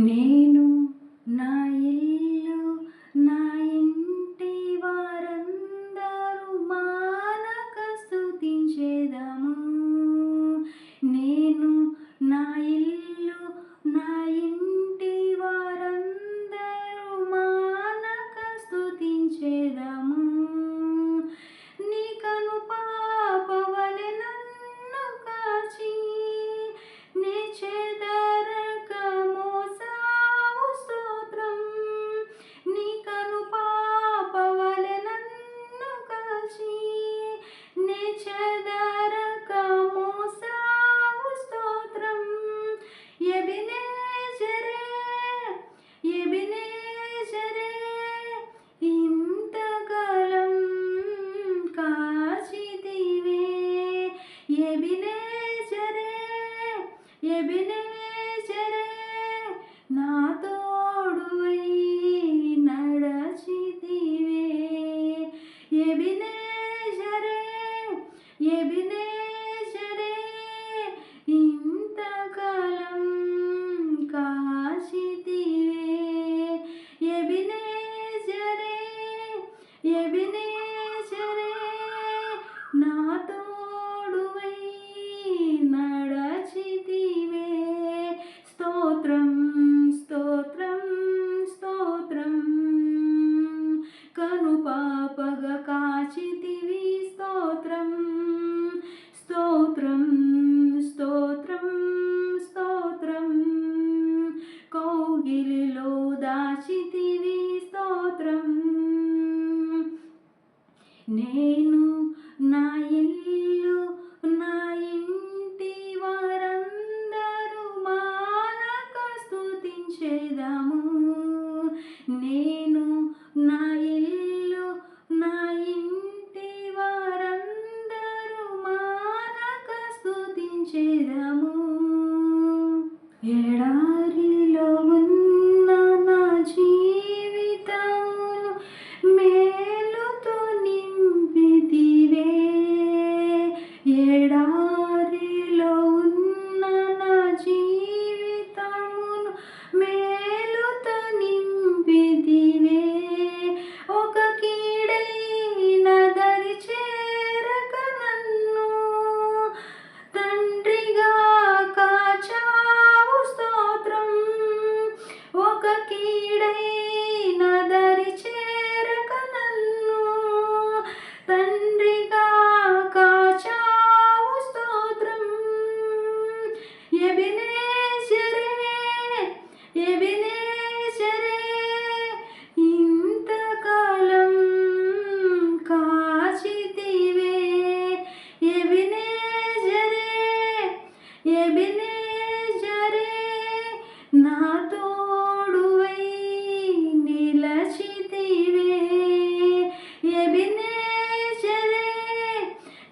నేను నా ఇల్లు ఎబినేజరే ఎబినేజరే నాతో నేను నా ఇల్లు నా ఇంటి వారందరూ మానక స్థుతించేదాము నేను నా ఇల్లు నా ఇంటి వారందరూ మానక స్థుతించేదాము ఎడారి നീടേ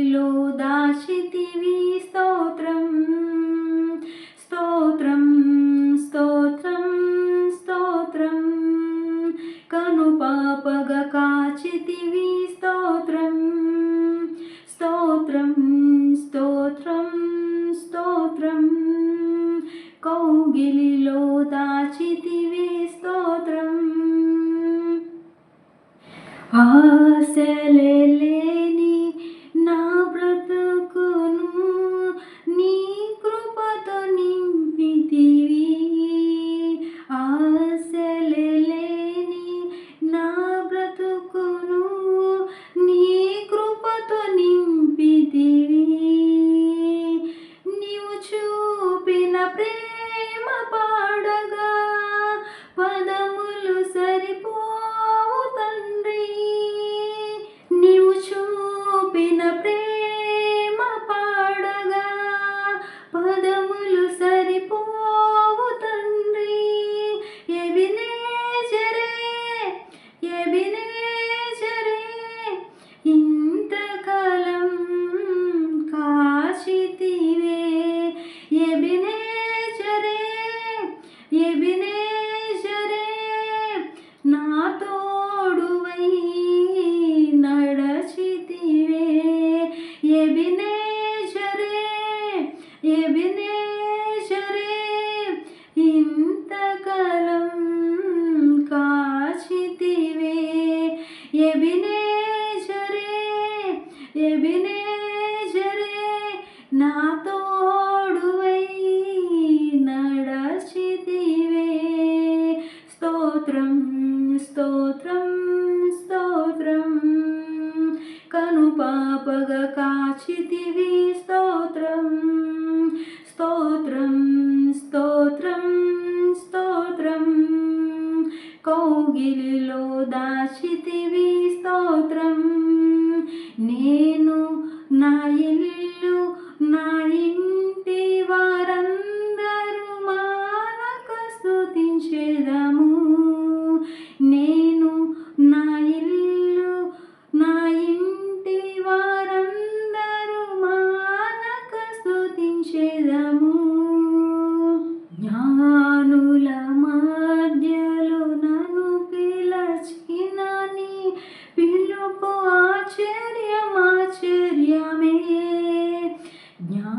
స్థితిలో దాశితివి స్తోత్రం. స్తోత్రం స్తోత్రం స్తోత్రం. కనుపాపగ కాచితివి స్తోత్రం. స్తోత్రం స్తోత్రం స్తోత్రం. కౌగిలిలో దాచితివి స్తోత్రం. ఆశలే ఎబినేశ్వరే ఇంతకాలం కాచితివే. ఎబినేశ్వరే ఎబినేశ్వరే నా తోడువై నడచితివే. స్తోత్రం స్తోత్రం స్తోత్రం కనుపాపగ కాచితివి. స్తో మోగిలిలో దాచితివి స్తోత్రం. నేను నా ఇల్లు నా ఇంటి వారం дня.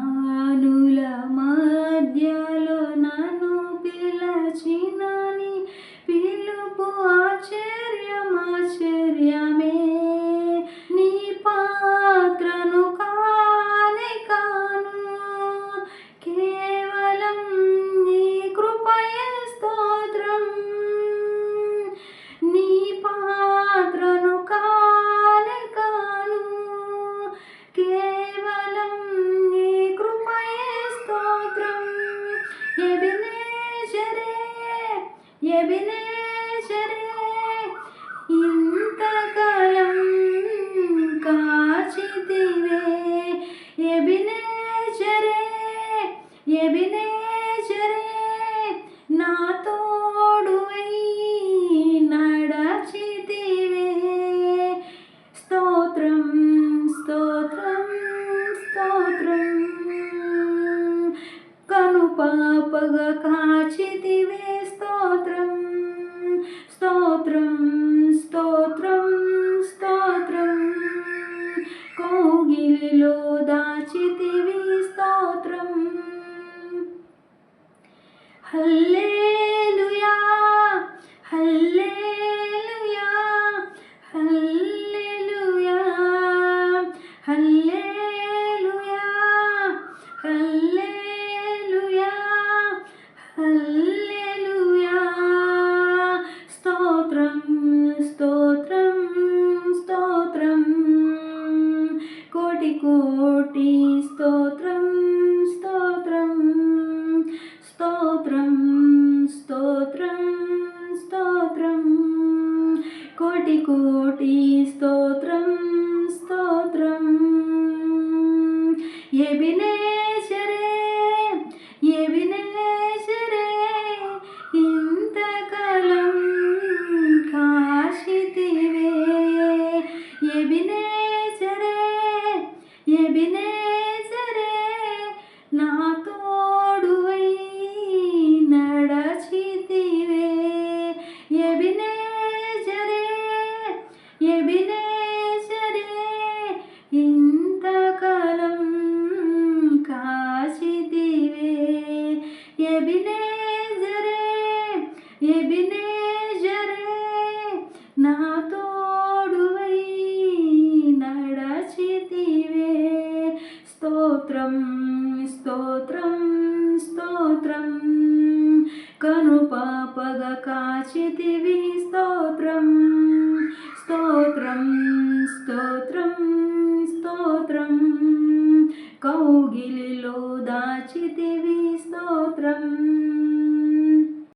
ശരണ court is the స్తోత్రం స్తోత్రం. కనుపాపగ కాచితివి స్తోత్రం. స్తోత్రం స్తోత్రం స్తోత్రం. కౌగిలిలో దాచితివి స్తోత్రం.